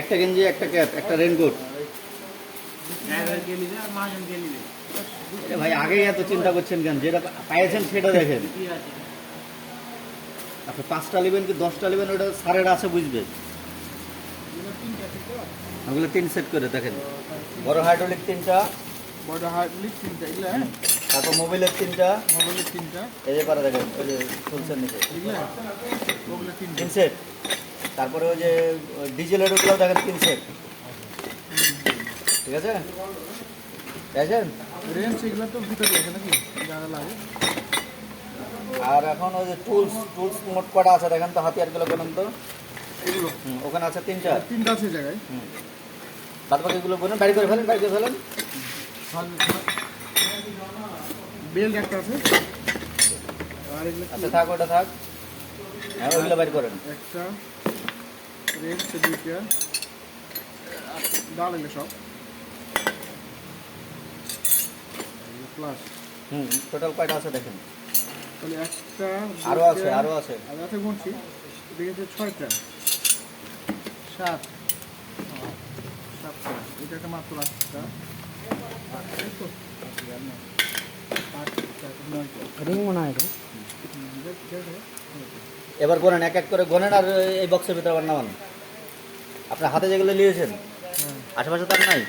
একটা গেঞ্জি একটা ক্যাপ একটা রেনকোট ভাই আগেই এত চিন্তা করছেন কেন? যেটা পাইছেন সেটা দেখেন। আপনি পাঁচটা নেবেন কি দশটা নেবেন? ওটা সারের আছে বুঝবে? ওগুলো তিন সেট করে দেখেন। বড় হাইড্রোলিক তিনটা। বড় হার্ডলি তিনটা এগুলা হ্যাঁ? তারপর মোবাইলের তিনটা। মোবাইলের তিনটা। এই যে পারে দেখেন ওই যে ফুলসের নিচে। এগুলা ওগুলো তিনটা। তিন সেট তারপরে ওই যে ডিজেলের ওগুলোও দেখেন তিন সেট ঠিক আছে? দেখেন রেঞ্জ এগুলো তো ভিতরে আছে নাকি? যারা লাগে। আর এখন ওই যে টুলস টুলস মোট কটা আছে দেখেন তো হাতিয়ারগুলো বলেন তো? এগুলো। ওখানে আছে তিনটা। তিনটা আছে জায়গায়। হুম। বাদ বাকিগুলো বলেন বাড়ি করে ফেলেন বাড়ি করে ফেলেন। বেল্ট একটা আছে। এগুলো? আচ্ছা থাক ওটা থাক। হ্যাঁ ওইগুলো বাড়ি করেন। একটা। রেঞ্জ দুইটা ডাল এগুলো সব প্লাস হুম টোটাল কয়টা আছে দেখেন? তাহলে একটা আরও দুইটা, আছে আরও আছে। আর আছে গুনছি এদিকে হচ্ছে ছয়টা সাত সাতটা এটা একটা মাত্র আটটা রিং মনে হয়। এবার গোনেন এক এক করে গোনেন আর এই বক্সের ভিতরে আবার নামান। আপনার হাতে যেগুলো নিয়েছেন, আশেপাশে তার নাই?